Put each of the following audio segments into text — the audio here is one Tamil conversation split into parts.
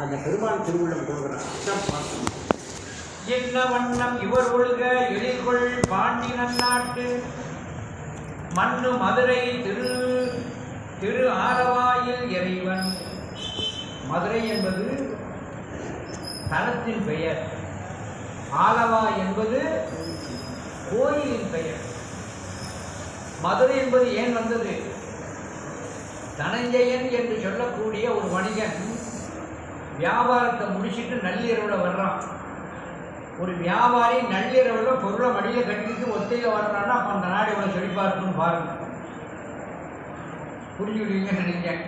அந்த பெருமாள் திருவுள்ளம் கொடுக்குறான் பார்க்கணும். என்ன வண்ணம் இவர் ஒழுக எழில்கொள் பாண்டி நன்னாட்டு மண்ணு மதுரை திரு திரு ஆரவாயில் இறைவன் மதுரை என்பது தலத்தின் பெயர். ஆலவா என்பது கோயிலின் பெயர். மதுரை என்பது ஏன் வந்தது? தனஞ்சயன் என்று சொல்லக்கூடிய ஒரு வணிகன் வியாபாரத்தை முடிச்சுட்டு நள்ளிரவில் வர்றான். ஒரு வியாபாரி நள்ளிரவில் பொருளை மடியில் கட்டிட்டு ஒத்தையில் வர்றான்னா அப்போ அந்த நாடு இவ்வளோ செழிப்பாக இருக்குன்னு பாருங்க. புரிஞ்சுடுவீங்கன்னு நினைக்கிறேன்.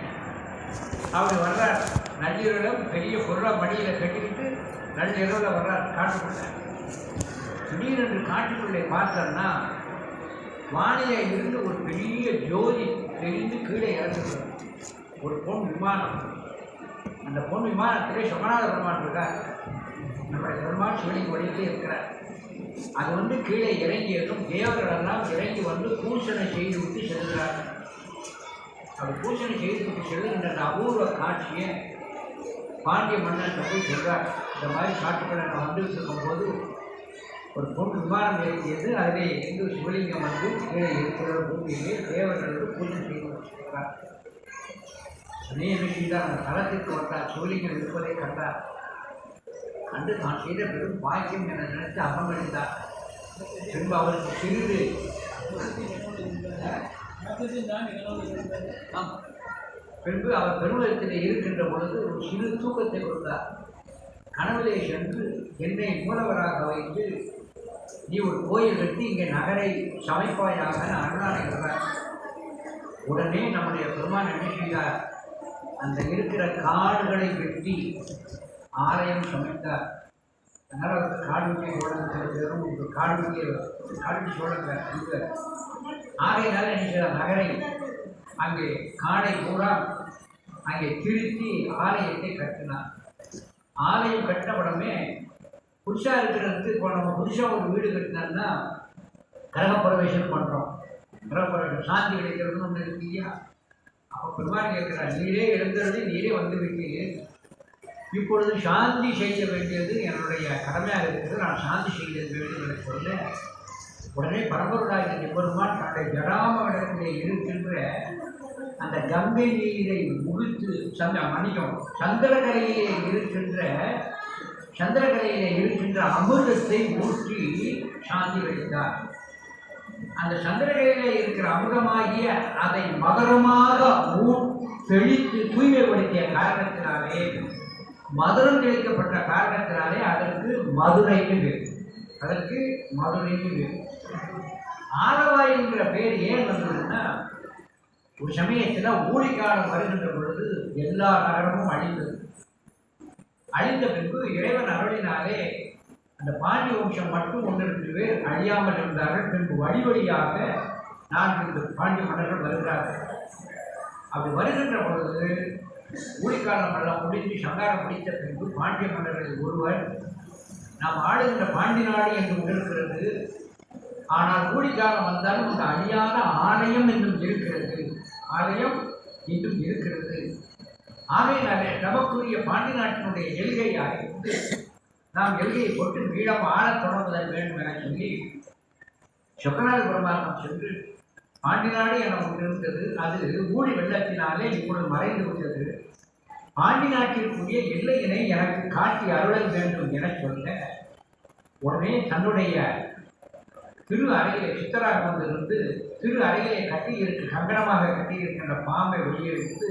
அவர் வர்றார். நள்ளிரவில் பெரிய பொருளை மடியில் கட்டிக்கிட்டு நள்ளிரவில் வர்றார். காட்டுக்குள்ள. திடீரென்று காட்டுக்குள்ளே பார்த்தோன்னா வானிலை இருந்து ஒரு பெரிய ஜோதி தெரிந்து கீழே இறங்குது. ஒரு பொன் விமானம். அந்த பொன் விமானத்திலே சொகநாத பெருமான் இருக்கார். நம்முடைய பெருமான் சிவனுக்கு வழியிலே இருக்கிறார். அது வந்து கீழே இறங்கியதும் தேவர்கள் எல்லாம் இறங்கி வந்து பூசணை செய்து விட்டு செல்கிறார் அப்படி பூசணை செய்து விட்டு செல்லுகின்ற அந்த அபூர்வ காட்சியை பாண்டிய மன்னன் போய் சொல்கிறார் இந்த மாதிரி காட்டுக்களை நான் வந்துட்டு இருக்கும்போது ஒரு பொன் விமானம் இறங்கியது. அதிலே இந்து சிவலிங்கம் வந்து கீழே இருக்கிற பூமியிலே தேவர்களோடு பூஜை செய்து வச்சிருக்கிறார் அதே விஷயம் அந்த தலத்திற்கு வந்தார் சிவலிங்கம் இருப்பதை கண்டார். கண்டு தான் செய்த பெரும் பாக்கியம் என நினைத்து அகமளித்தார் பின்பு அவருக்கு சிறிது பின்பு அவர் பெருமிதத்தில் இருக்கின்ற பொழுது ஒரு சிறு தூக்கத்தை கொடுத்தார். கனவிலே சென்று என்னை மூலவராக வைத்து நீ ஒரு கோயில் கட்டி இங்கே நகரை சமைப்பாயாக என்றார் உடனே நம்முடைய பெருமான் என்ன செய்தார்? அந்த இருக்கிற காடுகளை வெட்டி ஆலயம் சமைத்தார் அதனால் அந்த காடுவிக்கை சோழன் ஒரு காடுவிக்கை காடு சோழன் அங்கே. ஆகையினால என்ன நகரை அங்கே காடை பூரா அங்கே திருத்தி ஆலயத்தை கட்டினார். ஆலயம் கட்டின உடனே புதுசா இருக்கிறதுக்கு இப்போ நம்ம புதுசாக ஒரு வீடு கட்டினோம்னா கிரகப்பிரவேசம் பண்ணுறோம் கிரகப்பிரவேசம் சாந்தி கிடைக்கிறதுன்னு ஒன்று இருக்கு இல்லையா? அப்போ பெருமான் கேட்கிறார் நீரே எழுந்தது நீரே வந்து விட்டீர்கள் இப்பொழுது சாந்தி செய்ய வேண்டியது என்னுடைய கடமையாக இருக்கிறது. நான் சாந்தி செய்ய வேண்டும் என்று சொல்ல உடனே பரம்பொருளாகிய பெருமான் தன்னுடைய ஜடாமடத்திலே இருக்கின்ற அந்த கங்கை நீரை முடித்து சந்த மணியம் சந்திரகரையிலே இருக்கின்ற சந்திரகரையிலே இருக்கின்ற அமிர்தத்தை ஊற்றி சாந்தி வைத்தார். அந்த சந்திரகரையிலே இருக்கிற அமுகமாகிய அதை மகரமாக ஊ தெளித்து தூய்மைப்படுத்திய காரணத்தினாலே மதுரம் தெளிக்கப்பட்ட காரணத்தினாலே அதற்கு மதுரைன்னு பேர். அதற்கு மதுரைன்னு பேர். ஆலவாய்ங்கிற பேர் ஏன் வந்ததுன்னா ஒரு சமயத்தில் ஊழிக்காலம் வருகின்ற பொழுது எல்லா நகரமும் அழிந்தது. அழிந்த பின்பு இறைவன் அருளினாலே அந்த பாண்டிய வம்சம் மட்டும் ஒன்று அழியாமல் இருந்தார்கள். பின்பு வழி வழியாக நான்கு பாண்டிய மன்னர்கள் வருகிறார்கள். அப்படி வருகின்ற பொழுது ஊழிக்காலம் எல்லாம் முடித்து சங்காரம் முடித்த பின்பு பாண்டிய மன்னர்களில் ஒருவர் நாம் ஆளுகின்ற பாண்டி நாடு என்று இருக்கிறது ஆனால் ஊழிக்காலம் வந்தாலும் அந்த அழியாத ஆலயம் என்றும் இருக்கிறது. ஆலயம் இன்னும் இருக்கிறது. ஆகையினாலே நமக்குரிய பாண்டி நாட்டினுடைய எல்கையாக இருந்து நாம் எல்லையை கொண்டு மீளம் ஆளத் தொடங்குதல் வேண்டும் என சொல்லி சொக்கநாத பெருமானம் சென்று பாண்டி நாடு என ஒன்று இருந்தது. அது ஊழி வெள்ளத்தினாலே இப்பொழுது மறைந்து விட்டது. பாண்டி நாட்டிற்குரிய எல்லையினை எனக்கு காட்டி அருளல் வேண்டும் என சொல்ல உடனே தன்னுடைய திரு அறையிலே சித்தராக வந்திருந்து திரு அறையிலே கட்டியிருக்கு கங்கணமாக கட்டியிருக்கின்ற பாம்பை வெளியே எடுத்து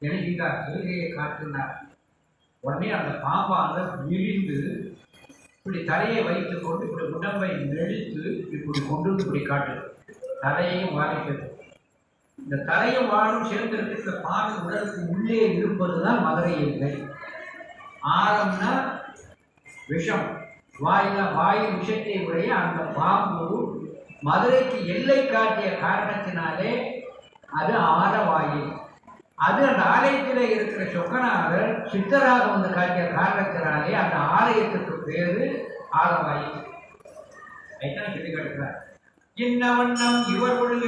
எழுதினார் எல்கையை காட்டினார். உடனே அந்த பாம்பாக விழிந்து இப்படி தலையை வைத்துக் கொண்டு இப்படி உடம்பை நெழித்து இப்படி கொண்டு இப்படி காட்டு தலையையும் வாழ்க்கிறது இந்த தலையும் வாழும் சேர்ந்திருக்கு இந்த பாம்பு உடலுக்கு உள்ளே இருப்பதுதான் மதுரை இல்லை ஆழம்னா விஷம். வாயில வாயில் விஷத்தை உடைய அந்த பாம்பு மதுரைக்கு எல்லை காட்டிய காரணத்தினாலே அது ஆலவாயில் அது அந்த ஆலயத்தில் இருக்கிற சொக்கநாதர் சித்தராக வந்து காட்டிய காரணத்தினாலே அந்த ஆலயத்துக்கு பேரு ஆலவாயில் ஐதான் சொல்லி காட்டுகிறார். இன்ன வண்ணம் இவர் ஒழுக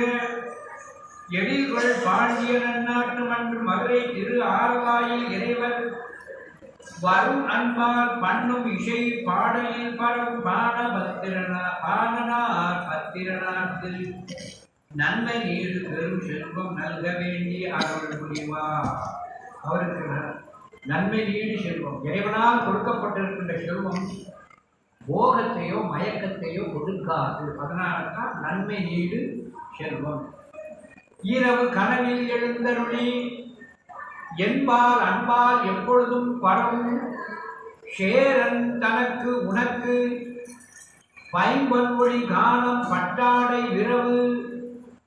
எழில்கள் பாண்டிய நன்னாட்டு மன்று மதுரை திரு ஆலவாயில் இறைவர் வரும் அன்பால் பண்ணும் இசை பாடலில் பரம் பான பத்திரனா பாடனார் பத்திரனாக்கு நன்மை நீடு பெரும் செல்வம் நல்க வேண்டி அருள் புரிவார் அவருக்கு நன்மை நீடு செல்வம். இறைவனால் கொடுக்கப்பட்டிருக்கின்ற செல்வம் போகத்தையோ மயக்கத்தையோ கொடுக்காது அதனால தான் நன்மை நீடு செல்வம். இரவு கனவில் எழுந்தருளி என்பால் அன்பால் எப்பொழுதும் பரவும். சேரன் தனக்கு உனக்கு பைம்பொன்மொழி கானம் பட்டாடை விரவு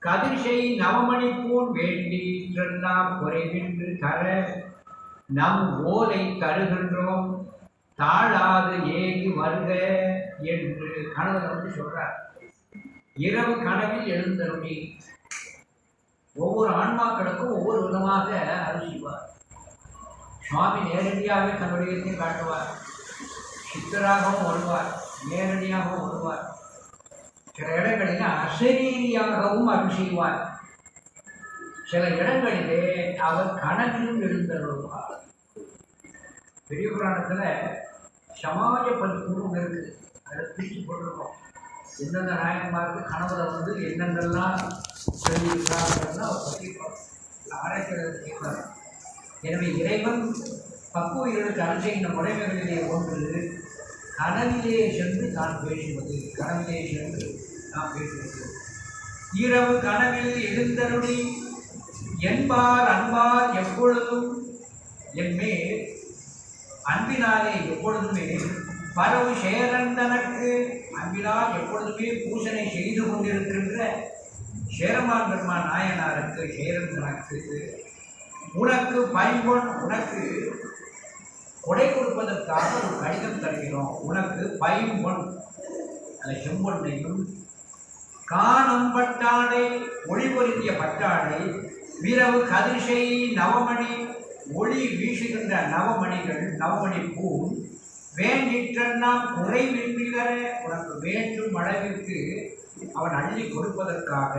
கதிர்ஷை நவமணி பூன் வேண்டி நாம் குறைவின்று தர நம் ஓலை தருகின்றோம். தாழாது ஏகி வருக என்று கணவர் வந்து சொல்றார். இரவு கனவில் எழுந்தருளி. ஒவ்வொரு ஆன்மாக்களுக்கும் ஒவ்வொரு விதமாக அருள் சுவாமி நேரடியாகவே தன்னுடைய காட்டுவார். சித்தராகவும் வருவார். நேரடியாகவும் வருவார். சில இடங்களில் அசரீரியாகவும் அருள் செய்வார் சில இடங்களிலே அவர் கனவிலும் எழுந்தருள்வார் பெரிய புராணத்தில் சமாஜ பதிப்புன்னு ஒன்று இருக்குது அதை பிரித்து போட்டிருக்கோம். எந்தெந்த நாயன்மாருக்கு கனவுல வந்து என்னென்னலாம் சொல்லியிருக்கிறார்கள்னா அவர் பற்றிப்பார் ஆராய்ச்சியாளர் கேட்பார். எனவே இறைவன் பக்குவர்களுக்கு அருள் செய்கின்ற முறைமைகளிலே ஒன்று கனவிலே சென்று தான் பேசுவது. கனவிலே சென்று நாம் பேசுவது இரவு கனவில் எழுந்தருளி என்பார் அன்பார் எப்பொழுதும். என்மே அன்பினாலே எப்பொழுதுமே பரவு சேரந்தனக்கு அன்பினால் எப்பொழுதுமே பூசனை செய்து கொண்டிருக்கின்ற சேரமான் பெருமான் நாயனாருக்கு சேரந்தனக்கு உனக்கு பைம்பொன் உனக்கு கொடை கொடுப்பதற்காக ஒரு கடிதம் தருகிறோம். உனக்கு பைம்பொன் அந்த செம்பொன்னையும் காணும் பட்டாடை ஒளி பொருந்திய பட்டாடை விரவு கதிர்ஷை நவமணி ஒளி வீசுகின்ற நவமணிகள் நவமணி பூ வேண்டிற்றெல்லாம் குறைவின்றிகர உனக்கு வேண்டும் அளவிற்கு அவன் அள்ளி கொடுப்பதற்காக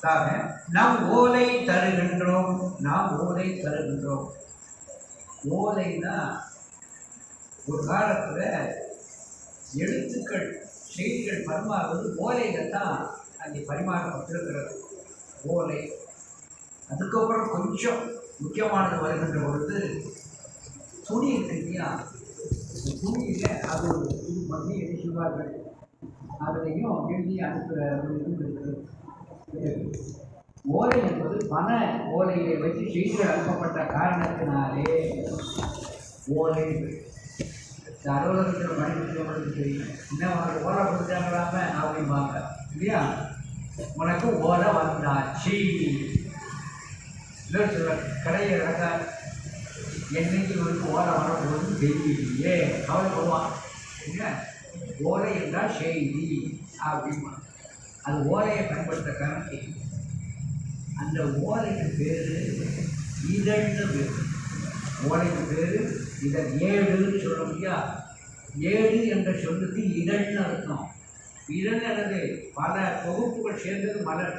தாக நாம் ஓலை தருகின்றோம் நாம் ஓலை தருகின்றோம். ஓலைன்னா ஒரு காலத்தில் எழுத்துக்கள் செய்திகள் பரிமாறுவது ஓலையில் தான் அங்கே பரிமாறப்பட்டிருக்கிறது ஓலை. அதுக்கப்புறம் கொஞ்சம் முக்கியமானது வருகின்ற பொழுது துணி இருக்கு இல்லையா துணியில் அது ஒரு இது பண்ணி என்ன அதுலேயும் எழுதி அனுப்புகிற ஒரு இது ஓலை என்பது பண ஓலையை வச்சு செய்திகள் அனுப்பப்பட்ட காரணத்தினாலே ஓலை இந்த அலுவலகத்தில் பணிபுரியவங்களுக்கு தெரியும். இன்னும் உனக்கு ஓலை கொடுத்தாங்களாம அப்படிம்பாங்க இல்லையா? உனக்கு ஓலை வந்தாச்சு. இன்னொரு சொல்ல கடையை இறக்க என்னைக்கு இவருக்கு ஓலை வரப்போகுது தெரியலையே. அவன் சொல்லுவான் என்ன? ஓலை என்றால் செய்தி அப்படிமா அது ஓலையை பயன்படுத்த கணக்கு. அந்த ஓலைக்கு பேர் இதழ்னு பேர். ஓலைக்கு பேர் இதை ஏழுன்னு சொல்ல முடியா ஏழு என்ற சொல்லுக்கு இதழ்னு அர்த்தம். இதழ் அல்லது பல தொகுப்புகள் சேர்ந்தது மலர்.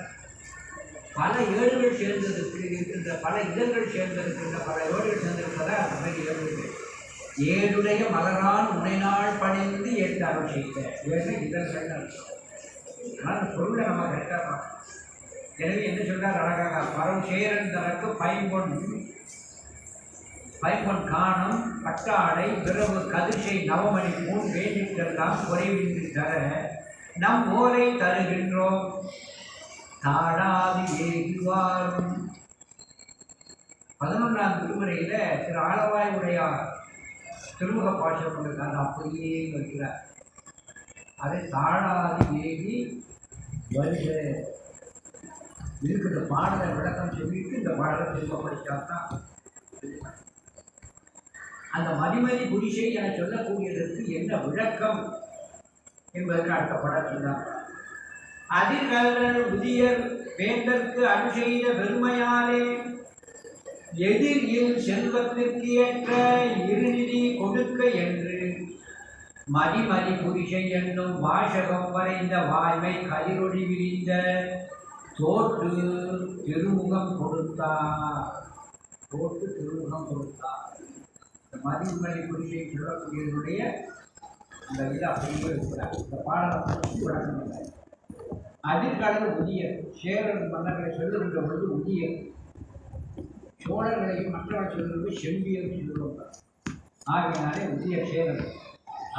பல ஏடுகள் சேர்ந்ததுக்கு இருக்கின்ற பல இதழ்கள் சேர்ந்திருக்கின்ற பல ஏடுகள் சேர்ந்திருக்கிறதா? அந்த மாதிரி ஏழுடைய ஏடுடைய மலரால் உனைநாள் பணிந்து எட்டு அருள் செய்த ஏன்னா இதழ்கள்னு அர்த்தம். ஆனால் அந்த பொருளை நம்ம கரெக்டாக பார்க்கணும். எனவே என்ன சொல்கிறார் அழகாக பரம் சேரன் தனக்கு பைம்பொன். பைம்பொன் காணம் பட்டாடை பிறகு கதிர்ச்சை நவமணி பூன் வேண்டிட்டெல்லாம் குறைவின்றி தர நம் ஓலை தருகின்றோம். தாடாது ஏகுவார் பதினொன்றாம் திருமுறையில் திரு ஆளவாய் உடையார் திருமுக பாஷம் கொண்டிருக்காங்க அப்படியே வைக்கிறார் அதை தாழாது ஏகி வருக. இருக்கிற பாடலை விளக்கம் சொல்லிட்டு இந்த பாடலை திரும்ப படித்தாதான் அந்த மதிமதி குடிசை என சொல்லக்கூடியதற்கு என்ன விளக்கம் என்பதற்கு அடுத்த பாடல் சொன்னார் அதிர்கல்கள் உதியர் வேந்தற்கு அருள் செய்த பெருமையாலே எதிரில் செல்வத்திற்கு ஏற்ற இருநிதி கொடுக்க என்று மதிமதி புரிஷை என்னும் வாசகம் வரைந்த வாய்மை கயிறொடி விரிந்த தோற்று திருமுகம் கொடுத்தார். தோற்று திருமுகம் கொடுத்தார். மதிமலை குறிச்சை சொல்லக்கூடியவருடைய அந்த இதை அப்படியே இருக்கிறார். இந்த பாடலை விளக்கம் இல்லை. அதிர்கால உதியர் சேரன் மன்னர்களை சொல்லுகின்ற பொழுது உதியர் சோழர்களையும் மற்றவர்கள் சொல்லுவது செம்பியர் சொல்லுவாங்க ஆகினாலே உதிய சேரன்.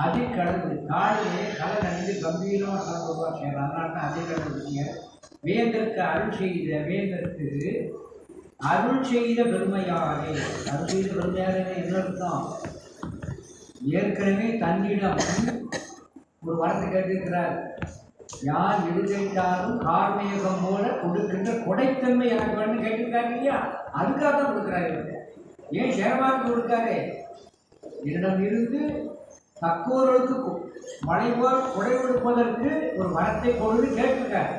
அதிர்கடல் காலிலே கடல் அணிந்து கம்பீரமாக கலந்துருவார் சேரன். அதனால தான் அதிர்கடல் உதியர் வேந்தருக்கு அருள் செய்த வேந்தருக்கு அருள் செய்த பெருமையாரே அருள் செய்த பெருமையாரே என்ன அர்த்தம்? ஏற்கனவே தன்னிடம் ஒரு வரத்தை கேட்டிருக்கிறார். யார் எழுதிட்டாலும் கார்மேகம் போல கொடுக்கின்ற கொடைத்தன்மை எனக்கு வேணும்னு கேட்டிருக்காரு இல்லையா? அதுக்காக தான் கொடுக்குறாரு ஏன் சேரமாக்கு கொடுக்காரு என்னிடம் இருந்து தக்கோர்களுக்கு மழை போல் கொடை கொடுப்பதற்கு ஒரு வரத்தை கொடுத்து கேட்டிருக்காரு.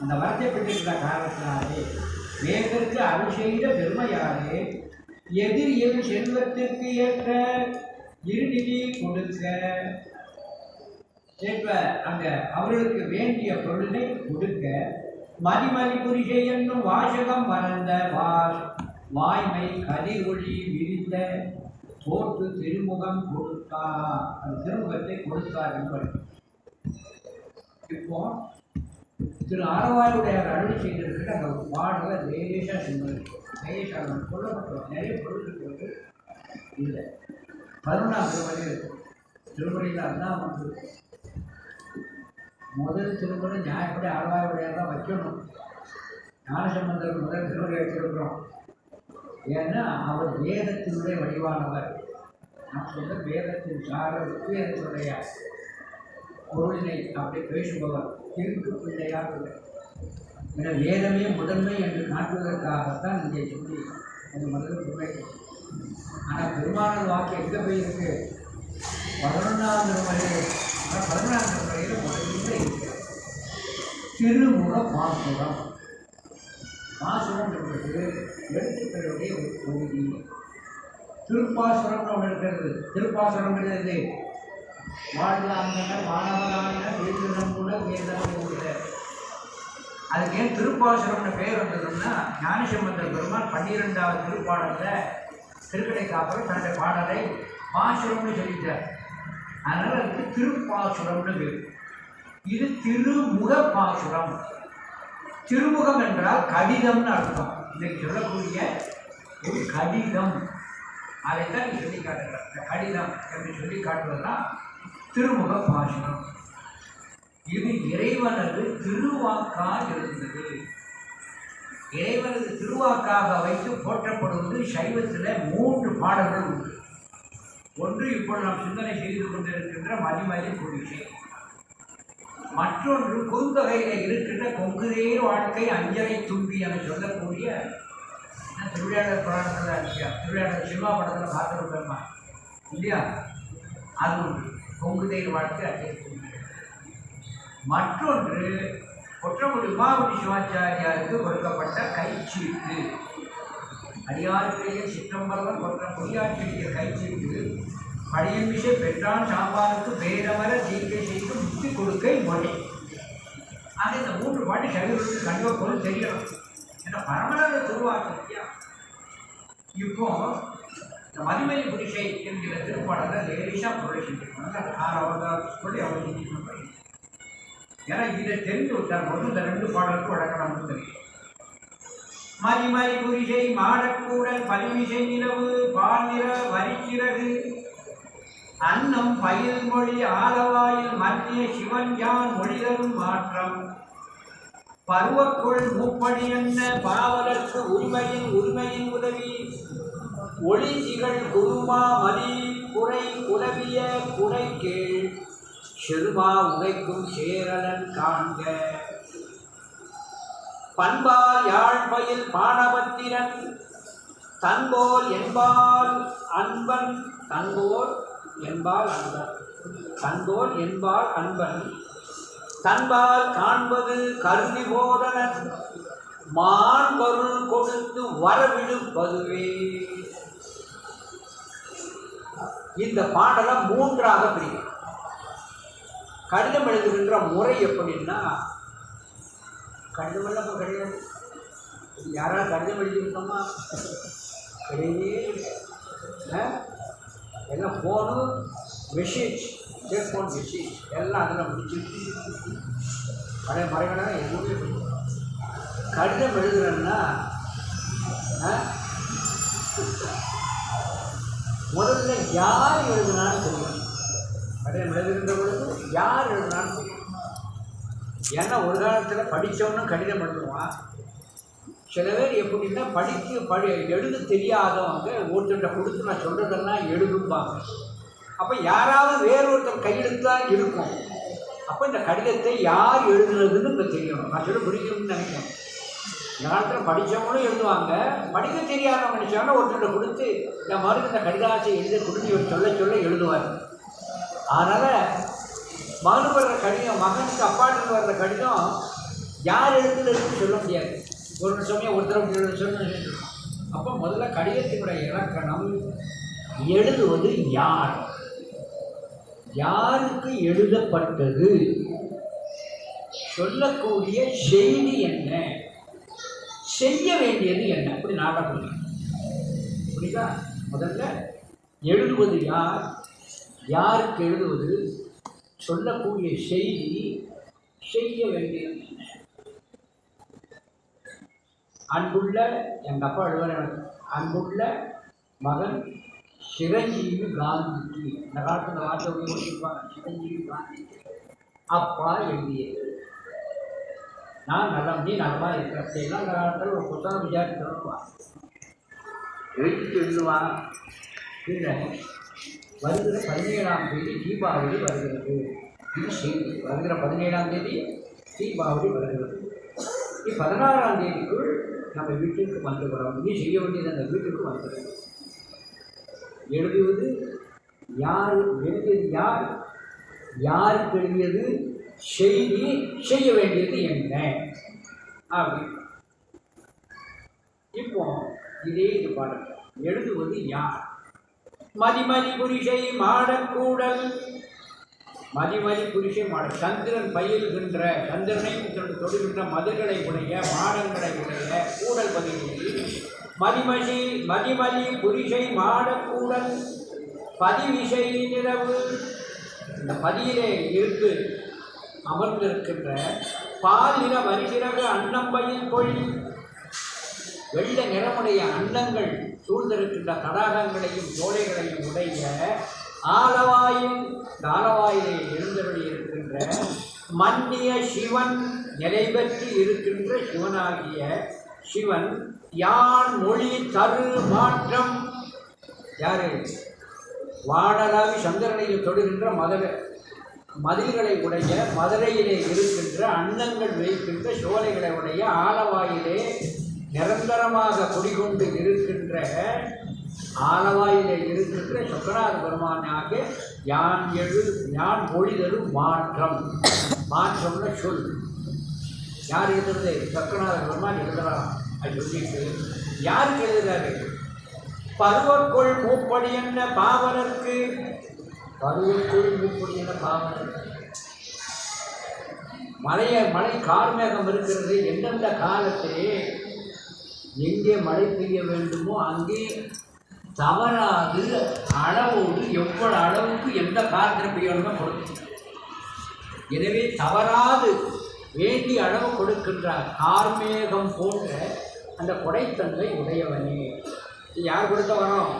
அந்த வரத்தை பெற்றிருக்கிற காரணத்தினாலே வேதற்கு அருள் செய்த பெருமையாலே எதிரியில் செல்வத்திற்கு ஏற்ற இருநிதி கொடுக்க. ஏற்ப அந்த அவர்களுக்கு வேண்டிய பொருளை கொடுக்க. மதிமதி புரிகை என்னும் வாசகம் மறந்த வா வாய்மை கதிர் ஒளி விரிந்த தோற்று திருமுகம் கொடுத்தார். அந்த திருமுகத்தை கொடுத்தார் என்பது இப்போ திரு ஆரவாயுடைய அருள் செய்திருக்கிற அந்த பாடலை லேசாக செஞ்சது லேசாக சொல்லப்பட்டோம் நிறைய பொருள் இருக்கிறது இல்லை பதினொன்றாம் திருமணி இருக்கும். திருமணியில் அதுதான் வந்து முதல் திருமணம் நியாயப்படி ஆழ்வாருடைய தான் வைக்கணும். ஞானசம்பந்தர் முதல் திருமணம் வச்சிருக்கிறோம் ஏன்னா அவர் வேதத்தினுடைய வடிவானவர். நான் சொல்ல வேதத்தின் சார வேதத்தினுடைய பொருளினை அப்படி பேசுபவர். திருக்கு பிள்ளையாக இல்லை என வேதமே முதன்மை என்று காட்டுவதற்காகத்தான் இங்கே சொல்லி அந்த முதல் உண்மை ஆனால் பெருமானல் வாக்கு எங்கே போயிருக்கு? பதினொன்றாம் திருமலையில் ஆனால் பதினொன்றாம் திருமலையில் முதல்ல இருக்கு திருமுக பாசுரம் பாசுரம் என்பது எழுத்துக்களுடைய ஒரு பகுதி திருப்பாசுரம் ஒன்று இருக்கிறது. திருப்பாசுரம் இருக்கிறது வாழ்வாங்க மாணவரான வீழ்ந்தனம் கூட வேதனம் அதுக்கு ஏன் திருப்பாசுரம்னு பேர் வந்ததுன்னா ஞானசம்பந்தர் பெருமான் பன்னிரெண்டாவது திருப்பாடலில் திருக்கடை காப்பர் தன்னுடைய பாடலை பாசுரம்னு சொல்லிட்டார். அதனால் அதுக்கு திருப்பாசுரம்னு பேர். இது திருமுக பாசுரம் திருமுகம் என்றால் கடிதம்னு அர்த்தம். இன்னைக்கு சொல்லக்கூடிய ஒரு கடிதம். அதைத்தான் சொல்லி காட்டுகிறார் இந்த கடிதம் என்று சொல்லி காட்டுவதுதான் திருமுக பாஷணம் இது இறைவனது திருவாக்கா இருந்தது. இறைவனது திருவாக்காக வைத்து போற்றப்படுவது சைவத்தில் மூன்று பாடல்கள் உண்டு. ஒன்று இப்போ நாம் சிந்தனை செய்து கொண்டிருக்கின்ற மதிமதி கொள்கை மற்றொன்று குறுந்தொகையில் இருக்கின்ற கொங்குதேர் வாழ்க்கை அஞ்சலை தும்பி என சொல்லக்கூடிய என்ன புராணத்தில் இல்லையா திருவிளையாடல் படத்தில் பார்த்துருப்பேம்மா இல்லையா? அது ஒன்று கொங்குதேர் வாழ்க்கை அஞ்சரை மற்றொன்று கொற்றமுடி உமாவதி சிவாச்சாரியாருக்கு கொடுக்கப்பட்ட கைச்சீட்டு. அடியாருடைய சிற்றம்பரவன் கொற்ற பொறியாற்றிய கைச்சீட்டு. படியமிசை பெற்றான் சாம்பாருக்கு பேரவர தீக்கை செய்து முத்தி கொடுக்கை மொழி. ஆக இந்த மூன்று பாட்டு சைவர்களுக்கு கண்டிப்பாக பொருள் தெரியணும். ஏன்னா பரமநாத உருவாக்க இல்லையா? இப்போ இந்த மதிமலை புரிஷை என்கிற திருப்பாடலை லேசாக பொருள் செஞ்சிருக்காங்க அது ஆறாவது சொல்லி அவர் செஞ்சுக்கணும் ஏன்னா இதை தெரிந்து விட்டார் போது இந்த ரெண்டு பாடலுக்கும் வழக்கணும்னு தெரியும். மதிமை புரிஷை மாடக்கூடல் பலிமிசை நிலவு பால்நிற வரிச்சிறகு அன்னம் பயில் மொழி ஆலவாயில் மத்திய சிவன் யான் மொழிதரும் மாற்றம். பருவக்குள் மூப்படி என்ன பாவலர்க்கு உரிமையின் உரிமையின் உதவி. ஒளி திகழ் குருமா மதி குறை குலவிய குறை கேள் செருமா உரைக்கும் சேரலன் காண்க. பண்பால் யாழ்பயில் பாணவத்திரன் தன்போல் என்பால் அன்பன் தன்போல் என்பால் அன்பன் தன்போல் என்பால் அன்பன். தன்பால் காண்பது கருதி போதனன் மாண்பொருள் கொடுத்து வரவிடுப்பதுவே இந்த பாடலை மூன்றாக பிரிக்கும் கடிதம் எழுதுகின்ற முறை எப்படின்னா கடிதமெல்லாம் இப்போ கிடையாது. யாராவது கடிதம் எழுதியிருக்கோமா? கிடையவே எல்லாம் ஃபோனு மெசேஜ் செல்ஃபோன் மெசேஜ் எல்லாம் அதில் முடிச்சு பழைய மறைகளாக எதுவுமே கடிதம் எழுதுறேன்னா ஆ? முதல்ல யார் எழுதுனான்னு தெரியும் கடிதம் எழுதுகின்ற பொழுது யார் எழுதுனான்னு தெரியும் ஏன்னா ஒரு காலத்தில் படித்தவனும் கடிதம் எழுதுவான் சில பேர் எப்படின்னா படிக்க படி எழுத தெரியாதவங்க ஒருத்தர்கிட்ட கொடுத்து நான் சொல்கிறதெல்லாம் எழுதும்பாங்க அப்போ யாராவது வேறொருத்தர் கையெழுத்து தான் இருக்கும். அப்போ இந்த கடிதத்தை யார் எழுதுனதுன்னு இப்போ தெரியணும். நான் சொல்ல பிடிக்கணும்னு நினைக்கிறேன். இந்த காலத்தில் படித்தவங்களும் எழுதுவாங்க. படிக்க தெரியாதவங்க நினச்சாங்கன்னா ஒருத்தர்கிட்ட கொடுத்து இந்த மாதிரி இந்த கடிதாசை எழுத கொடுத்து இவர் சொல்ல சொல்ல எழுதுவார். அதனால் மகனுக்கு வர்ற கடிதம் மகனுக்கு அப்பாட்டுக்கு வர்ற கடிதம் யார் எழுதுனதுன்னு சொல்ல முடியாது. ஒரு நிமிஷமே ஒருத்தர் எழுத சொல்ல அப்போ முதல்ல கடிதத்தினுடைய இலக்கணம் எழுதுவது யார்? யாருக்கு எழுதப்பட்டது? சொல்லக்கூடிய செய்தி என்ன? செய்ய வேண்டியது என்ன? அப்படி ஞாபகம் புரியுதா? முதல்ல எழுதுவது யார்? யாருக்கு எழுதுவது? சொல்லக்கூடிய செய்தி செய்ய வேண்டியது. என்ன அன்புள்ள எங்கள் அப்பா எழுவர் அன்புள்ள மகன் சிரஞ்சீவி காந்திக்கு. இந்த காலத்தில் வார்த்தை சிரஞ்சீவி காந்திக்கு. அப்பா எழுதியது. நான் நலம் நீ நலமா இருக்கிற அப்படின்னா அந்த காலத்தில் ஒரு புத்தகம் விசாரிச்சு சொல்லுவான் எழுதிட்டு எழுதுவான் இல்லை வருகிற பதினேழாம் தேதி தீபாவளி வருகிறது. இது செய்தி வருகிற பதினேழாம் தேதி தீபாவளி வருகிறது. நீ பதினாறாம் தேதிக்குள் நம்ம வீட்டுக்கு வந்துக்கிறோம் நீ செய்ய வேண்டியது அந்த வீட்டுக்கு வந்துடுறோம் எழுதுவது யார் எழுதியது யார்? யாருக்கு எழுதியது? செய்தி செய்ய வேண்டியது என்ன? அப்படி. இப்போ இதே இது பாருங்க. எழுதுவது யார்? மதிமதி புரிஷை மாடக்கூடல். மதிமதி புரிஷை மாட சந்திரன் பயில்கின்ற சந்திரனை தொடுகின்ற மதுகளை உடைய மாடங்களை உடைய கூடல் பகுதியில் மதிமதி மதிமதி புரிஷை மாடக்கூடல். பதிவிசை நிலவு. இந்த பதியிலே இருக்கு. அமர்ந்திருக்கின்ற பாலின வரிகிறக அன்னம்பையில் பொழி வெள்ள நிறமுடைய அன்னங்கள் சூழ்ந்திருக்கின்ற தடாகங்களையும் சோலைகளையும் உடைய ஆலவாயின் தாரவாயிலே ஆலவாயிலே எழுந்தருளி இருக்கின்ற மன்னிய சிவன் நிலை பெற்று இருக்கின்ற சிவனாகிய சிவன் யான் மொழி தரு மாற்றம்? யாரு? வானலாவி சந்திரனையில் தொடுகின்ற மதுரை மதில்களை உடைய மதுரையிலே இருக்கின்ற அன்னங்கள் வைக்கின்ற சோலைகளை உடைய ஆலவாயிலே நிரந்தரமாக குடிகொண்டு இருக்கின்ற ஆலவாயிலே இருக்கின்ற சொக்கநாத பெருமானாக யான் எழு யான் மொழிதரும் மாற்றம். மாற்றம்னு சொல். யார் எழுதுறது? சொக்கநாத பெருமான் எழுதலாம். அது சொல்லிட்டு யாருக்கு எழுதுறாரு? பருவக்குள் மூப்படி என்ன பாவலருக்கு? பருவக்குள் மூப்படி என்ன மழையை மழை கார்மேகம் இருக்கிறது. எந்தெந்த காலத்திலே எங்கே மழை பெய்ய வேண்டுமோ அங்கே தவறாது அளவோடு எவ்வளவு அளவுக்கு எந்த காலத்தில் பெய்யணுமோ கொடுக்கும். எனவே தவறாது வேண்டிய அளவு கொடுக்கின்றார். கார்மேகம் போன்ற அந்த கொடைத்தன்மை உடையவனே. யார் கொடுத்த வரோம்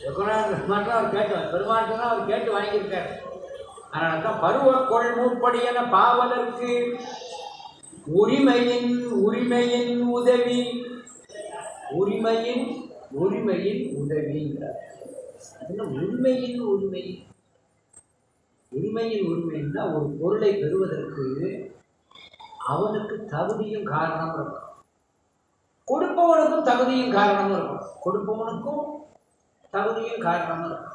மட்டும் அவர் கேட்டு பெருமான் தான் அவர் கேட்டு வாங்கியிருக்காரு அதனால தான் பருவ கொள்மூப்படி என பாவலருக்கு உரிமையின் உரிமையின் உதவி. உரிமையின் உரிமையின் உதவிங்கிறார் உண்மையின் உரிமை? உரிமையின் உரிமைன்னா ஒரு பொருளை பெறுவதற்கு அவனுக்கு தகுதியும் காரணம் இருக்கும். கொடுப்பவனுக்கும் தகுதியும் காரணமும் இருக்கும். கொடுப்பவனுக்கும் தகுதியும் காரணமாக இருக்கும்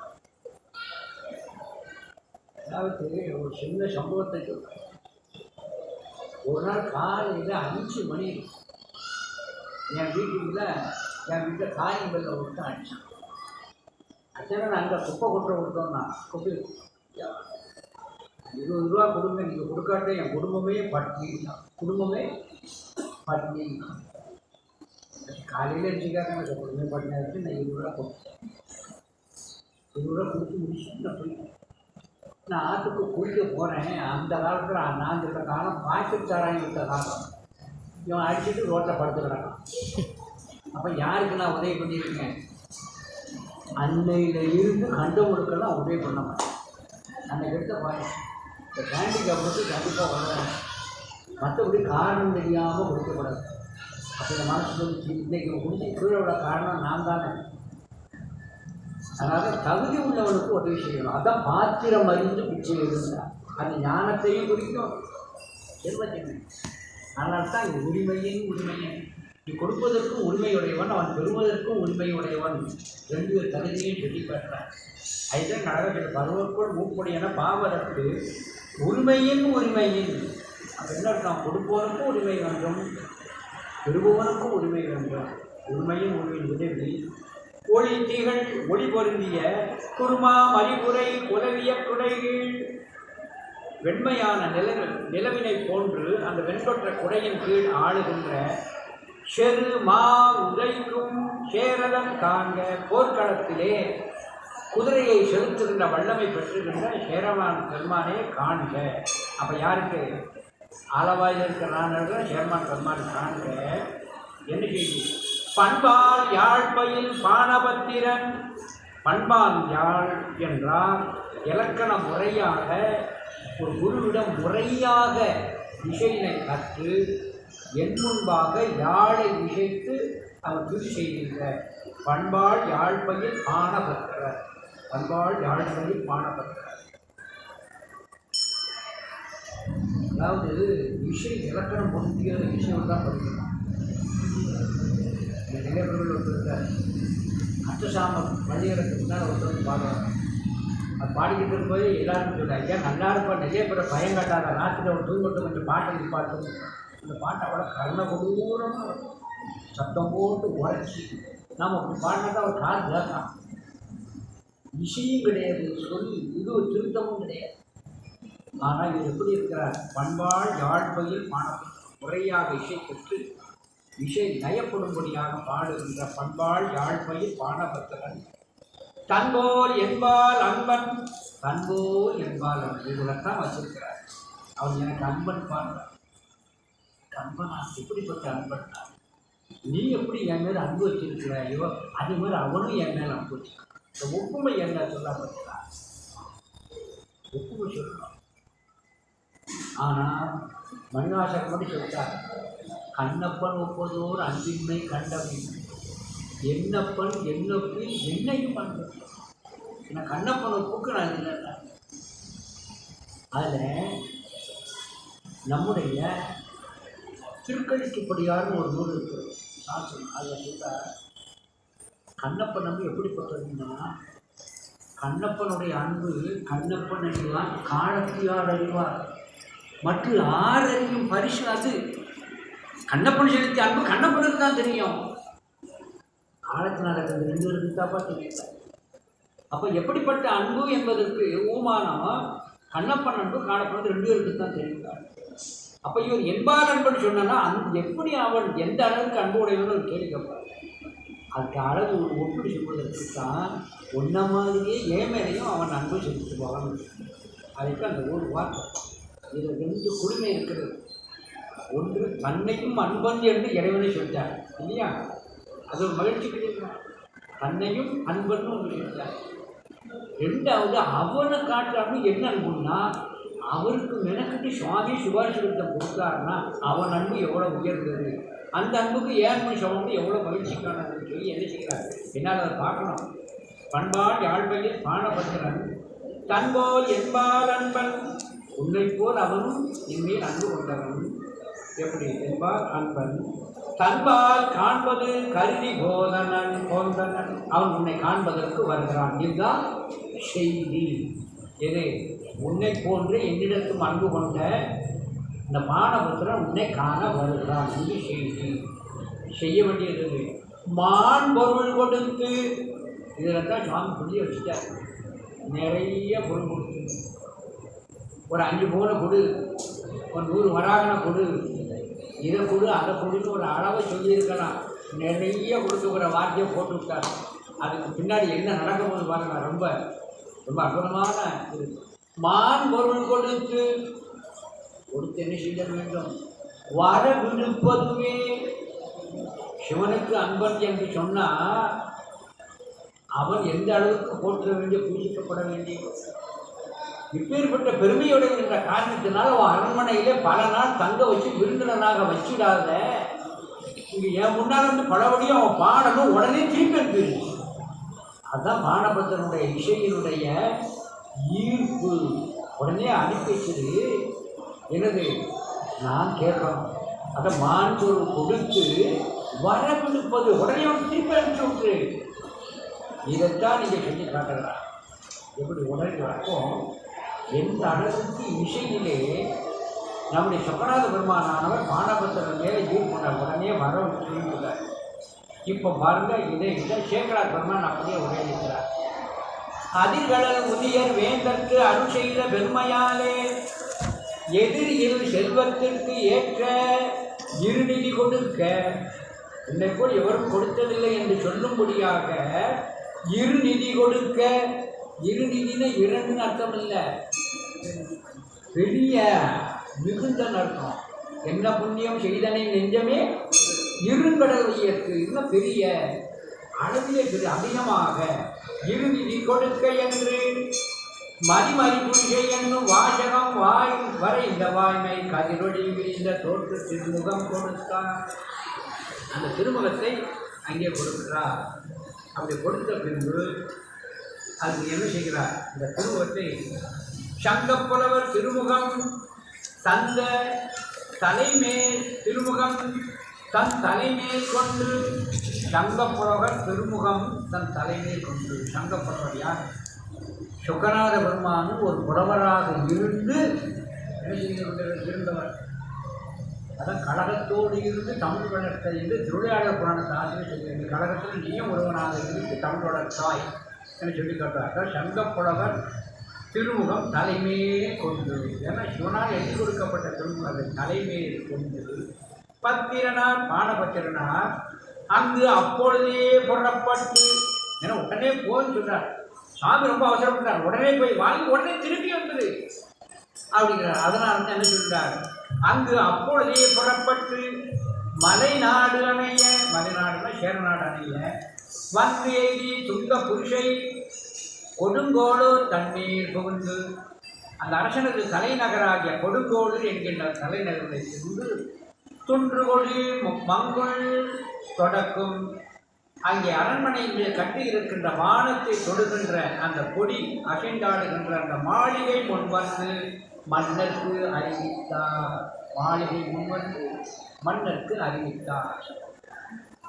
அதாவது ஒரு சின்ன சம்பவத்தை சொல்கிறேன் ஒரு நாள் காலையில் அஞ்சு மணி என் வீட்டுக்குள்ள என் வீட்டில் காயின் பெல்ல விட்டு அடித்தான் அச்சனை நாங்கள் குப்பை கொட்டுற கொடுத்தோம்னா குப்பை இருபது ரூபா கொடுங்க நீங்கள் கொடுக்காட்ட என் குடும்பமே பட்டினி குடும்பமே பட்டினி காலையில் இருந்துக்காக எனக்கு குடும்பமே பட்டினி. இருக்குது நான் இருபது ரூபா கொடுத்தேன். இதோட குளிச்சு முடிச்சுட்டு நான் போயிட்டேன் நான் ஆற்றுக்கு குளிக்க போகிறேன் அந்த காலத்தில் நான் இருக்கிற காலம் பாக்கெட் சாராயம் விட்ட காலம். இவன் அடிச்சுட்டு ரோட்டில் படுத்துக்கிறான் அப்போ யாருக்கு நான் உதவி பண்ணியிருக்கேன்? அன்னையில் இருந்து கண்டவங்களுக்கெல்லாம் உதவி பண்ண மாட்டேன். அன்னைக்கு எடுத்த பாரு. இந்த ஹேண்டிகேப்டுக்கு கண்டிப்பாக வருவாங்க மற்றபடி காரணம் தெரியாமல் கொடுக்கக்கூடாது அப்படி மனசு சொல்லிச்சு இன்னைக்கு முடிஞ்சு கீழே காரணம் நான் தானே. அதனால் தகுதி உள்ளவனுக்கு உதவி செய்யணும். அதான் பாத்திரம் அறிந்து பிச்சை இருந்தார் அது ஞானத்தையும் குறிக்கும். என்ன அதனால தான் இது உரிமையின் உரிமையின் நீ கொடுப்பதற்கும் உரிமையுடையவன் அவன் பெறுவதற்கும் உரிமையுடையவன். ரெண்டு பேர் தகுதியையும் சொல்லி பெற்றான் அதுதான் நடவடிக்கை பருவக்குள் மூக்குடையன பாவதற்கு உரிமையின் உரிமையின் அப்போ என்ன நான் கொடுப்பவனுக்கும் உரிமை வேண்டும் பெறுபவனுக்கும் உரிமை வேண்டும். உரிமையும் உரிமையின் உதவி ஒளி திகழ் ஒளி பொருந்திய குருமா மறிபுரை உதவிய குடைகள். வெண்மையான நில நிலவினை போன்று அந்த வெண்கொற்ற குடையின் கீழ் ஆளுகின்ற செரு மா உதைக்கும் சேரதம் காண்க போர்க்களத்திலே குதிரையை செலுத்துகின்ற வல்லமை பெற்றுகின்ற சேரமான் பெருமானே காண்க. அப்போ யாருக்கு? ஆலவாயில் இருக்கிற நானர்கள் சேர்மான் பெருமான் காண்க. என்ன செய்தி? பண்பால் யாழ்மையில் பானபத்திரன். பண்பால் யாழ் என்றால் இலக்கண முறையாக ஒரு குருவிடம் முறையாக இசையினை கற்று என் முன்பாக யாழை இசைத்து அவர் துதி செய்கின்ற பண்பாள் யாழ்மையில் பானபத்திரர். பண்பாள் யாழ்மையில் பானபத்திரர். அதாவது இசை இலக்கணம் பொருந்திய இசையோடு தான் படிக்கணும் நிறைய நிலையவர்கள் ஒருத்தர் இருக்கார் அச்சசாம முன்னால் ஒருத்தர் வந்து பாடுவாங்க அது பாடிக்கிட்டு போய் எல்லாரும் சொல்ல ஐயா நல்லா இருப்பா நிறைய பேரை பயம் காட்டாத ராத்திரி ஒரு தூங்கட்டும் கொஞ்சம் பாட்டை நிப்பாட்டும் இந்த பாட்டை அவ்வளோ கருண கொடூரமாக இருக்கும். சத்தம் போட்டு உரைச்சி நாம் அப்படி பாடினா தான் ஒரு கால் கேட்கலாம். விஷயம் கிடையாது சொல்லி இது ஒரு திருத்தமும் கிடையாது. ஆனால் இவர் எப்படி இருக்கிறார்? பண்பாள் யாழ்பையில் மாணவன் முறையாக இசை பெற்று விஷய நயப்படும்படியாக பாடுகின்ற பண்பாள் யாழ்மையில் பானபத்திரன் தன்போல் என்பால் அன்பன் தன்போல் என்பால் அன்பன் இவ்வளோத்தான் வச்சிருக்கிறார். அவன் எனக்கு அன்பன் பாடுறார். அன்பனா எப்படிப்பட்ட அன்பன் நீ எப்படி என் மேலே அன்பு வச்சிருக்கிறாயோ அதே மாதிரி அவனும் என் மேலே அன்பு வச்சிருக்கான் இந்த ஒப்புமை என்ன சொல்ல பார்த்தா ஒப்புமை சொல்லணும் ஆனால் மணிவாசகம் மட்டும் சொல்லிட்டாங்க கண்ணப்பன் ஒப்பதோர் அன்பின்மை கண்டபின் என்னப்பன் என்னப்பில் என்னையும் அன்பு. ஏன்னா கண்ணப்பன் ஒப்புக்கு நான் இல்லை. அதில் நம்முடைய திருக்கழிக்கப்படியார்னு ஒரு நூல் இருக்குது சாசனம் அதில் சொல்கிறார் கண்ணப்பன் அன்பு எப்படிப்பட்டதுன்னா கண்ணப்பனுடைய அன்பு கண்ணப்பன் அறிவார் காலத்தியார் அறிவார். மற்ற ஆறறியும் பரிசு அது? கண்ணப்பன் செலுத்திய அன்பு கண்ணப்பனுக்கு தான் தெரியும். காலத்தினார் அது ரெண்டு பேருக்கு தெரியும் அப்போ எப்படிப்பட்ட அன்பு என்பதற்கு ஊமானம் கண்ணப்பன் அன்பு காணப்பனது ரெண்டு பேருக்கு தான் தெரியும். அப்போ இவர் என்பார் அன்புன்னு சொன்னா அன் எப்படி அவன் எந்த அளவுக்கு அன்பு உடையவன் ஒரு கேள்வி கேட்பார். அதுக்கு அழகு ஒரு ஒப்பிடு சொல்வதற்கு தான் ஒன்ன மாதிரியே ஏமேலையும் அவன் அன்பு செலுத்துவான் அதுக்கு அந்த ஒரு வார்த்தை. இதில் ரெண்டு குடுமை இருக்கிறது ஒன்று தன்னையும் அன்பன் என்று இறைவனை சொல்லிட்டார் இல்லையா? அது ஒரு மகிழ்ச்சி கிடையாது தன்னையும் அன்பன் ஒன்று சொல்லிட்டார். ரெண்டாவது அவனை காட்டுறான்னு என்ன அன்புன்னா அவருக்கு மெனக்கிட்டு சுவாமி சுபாஷிரத்தை கொடுத்தாருன்னா அவன் அன்பு எவ்வளோ உயர்ந்தது? அந்த அன்புக்கு ஏழ்மை சமந்து எவ்வளோ மகிழ்ச்சிக்கானதுன்னு சொல்லி என்ன செய்கிறார்? என்னால் அதை பார்க்கணும். பண்பாடு யாழ்மையில் பானபத்திரன் தன்போல் என்பால் அன்பன் உன்னை போல் அவனும் இனிமேல் அன்பு கொண்டவன். எப்படி என்பார் அன்பன். தன்பால் காண்பது கருதி போதனன் போந்தனன். அவன் உன்னை காண்பதற்கு வருகிறான். இதுதான் செய்தி. எது? உன்னை போன்று என்னிடத்தும் அன்பு கொண்ட இந்த மானபுத்திரன் உன்னை காண வருகிறான். இது செய்தி. செய்ய வேண்டியது மான் பொருள் கொடுத்து. இதில் தான் சாமி புரிய வச்சுட்டார். நிறைய பொருள் கொடுத்து. ஒரு அஞ்சு போல கொடு. ஒரு நூறு வராகனை கொடு. இதை கொடு அதை கொடுன்னு ஒரு அளவை சொல்லியிருக்கலாம். நிறைய கொடுத்துக்கிற வார்த்தையை போட்டு விட்டார். அதுக்கு பின்னாடி என்ன நடக்க போது பாருங்க ரொம்ப ரொம்ப அற்புதமான மான் பொருள் கொடுத்து கொடுத்து என்ன செய்ய வேண்டும்? வர விடுப்பதுமே சிவனுக்கு அன்பன் என்று சொன்னால் அவன் எந்த அளவுக்கு போற்ற வேண்டிய பூஜிக்கப்பட வேண்டிய இப்பேற்பட்ட பெருமையுடைய என்ற காரணத்தினால் அவன் அரண்மனையிலே பல நாள் தங்க வச்சு விருந்தினராக வச்சிடாத. இங்கே என் முன்னால் வந்து பலபடியும் அவன் பாடணும் உடனே திருப்பி அனுப்பிடுச்சு அதுதான் மானபத்தனுடைய இசையினுடைய ஈர்ப்பு. உடனே அனுப்பி வச்சது என்னது? நான் கேட்குறோம் அதை மான்சோறு கொடுத்து வர வரவிழுப்பது உடனே அவன் திருப்பி அனுப்பிச்சு விட்டுரு. இதைத்தான் நீங்கள் செஞ்சு காட்டுறா எப்படி உடனே வரப்போ எந்த அளவுக்கு இசையிலே நம்முடைய சொக்கநாத பெருமானானவர் மானபத்திரன் மேலே ஈர்ப்பு உடனே வர சொல்லிவிட்டார் இப்போ பாருங்க இதை இதை சேக்கரார் பெருமான் அப்படியே உரையிக்கிறார் அதிர்கடல் உதியர் வேந்தற்கு அருள் செய்த பெருமையாலே எதிரியில் செல்வத்திற்கு ஏற்ற இருநிதி கொடுக்க என்னை எவரும் கொடுத்ததில்லை என்று சொல்லும்படியாக இருநிதி கொடுக்க இருநிதினா இரண்டுன்னு அர்த்தம் இல்லை. பெரிய மிகுந்த அர்த்தம் என்ன புண்ணியம் செய்தனை நெஞ்சமே இருங்கடல் உயர்த்து இன்னும் பெரிய அளவிலே பெரிய அதிகமாக இருநிதி கொடுக்க என்று. மதிமதி புரிகை என்னும் வாசகம் வாய் வரை இந்த வாய்மை கதிரொளி விரிந்த தோற்று திருமுகம் கொடுத்தான். அந்த திருமுகத்தை அங்கே கொடுக்கிறார். அப்படி கொடுத்த பின்பு அது என்ன செய்கிறார்? இந்த திருவத்தை சங்கப்புலவர் திருமுகம் தந்த தலைமேல் திருமுகம் தன் தலைமேல் கொண்டு சங்கப்புலவர் திருமுகம் தன் தலைமேல் கொண்டு. சங்கப்புலவர் யார்? சுகநாத பெருமானும் ஒரு புலவராக இருந்து என்ன செய்து இருந்தவர். அதான் கழகத்தோடு இருந்து தமிழ் வளர்த்த என்று திருவிளையாடல் புராணத்தை ஆசிரியர் சொல்லுங்க கழகத்தில் நீயும் ஒருவனாக இருந்து தமிழ் வளர்த்தாய் சொல்லி காட்டுறார்கள் சங்கப்புலவர் திருமுகம் தலைமையே கொண்டு ஏன்னா சிவனால் எழுதி கொடுக்கப்பட்ட திருமுகம்? அது தலைமையை கொண்டு. பத்திரனார் பானபத்திரனார் அங்கு அப்பொழுதே புறப்பட்டு ஏன்னா உடனே போன்னு சொன்னார் சாமி ரொம்ப அவசரப்பட்டார். உடனே போய் வாங்கி உடனே திருப்பி வந்தது. அப்படிங்கிறார். அதனால் வந்து என்ன சொல்கிறார் அங்கு அப்பொழுதே புறப்பட்டு மலைநாடு அணைய மலைநாடுனா சேரநாடு அணைய வந்து துங்க புருஷை கொடுங்கோளூர் தண்ணீர் புகுந்து. அந்த அரசனது தலைநகராகிய கொடுங்கோடு என்கின்ற தலைநகரை சென்று துன்றுகொழி மங்குள் தொடக்கும். அங்கே அரண்மனையில் கட்டி இருக்கின்ற வானத்தை தொடுகின்ற அந்த கொடி அசைந்தாடுகின்ற அந்த மாளிகை முன்வந்து மன்னருக்கு அறிவித்தார். மாளிகை முன்வந்து மன்னருக்கு அறிவித்தார்.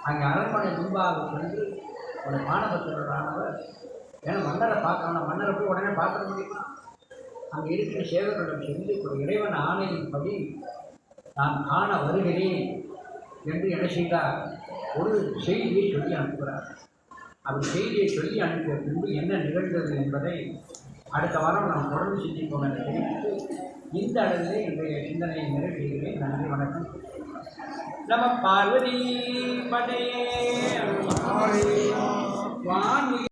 அங்கே அரண்மனை முன்பாக சென்று ஒரு மாணவத்தோரானவர் ஏன்னா மன்னரை பார்க்கணும் மன்னரை போய் உடனே பார்க்க முடியுமா? அங்கே இருக்கிற சேவர்களிடம் சென்று ஒரு இறைவன் ஆணையின்படி நான் காண வருகிறேன் என்று என்ன செய்தார். ஒரு செய்தியை சொல்லி அனுப்புகிறார். அந்த செய்தியை சொல்லி அனுப்பிய பின்பு என்ன நிகழ்ந்தது என்பதை அடுத்த வாரம் நாம் தொடர்ந்து சிந்திப்போம் என்று தெரிவித்து இந்த அளவிலே இன்றைய சிந்தனையை நிறைவேறுகிறேன் நன்றி வணக்கம். நம பார்வதி. வான்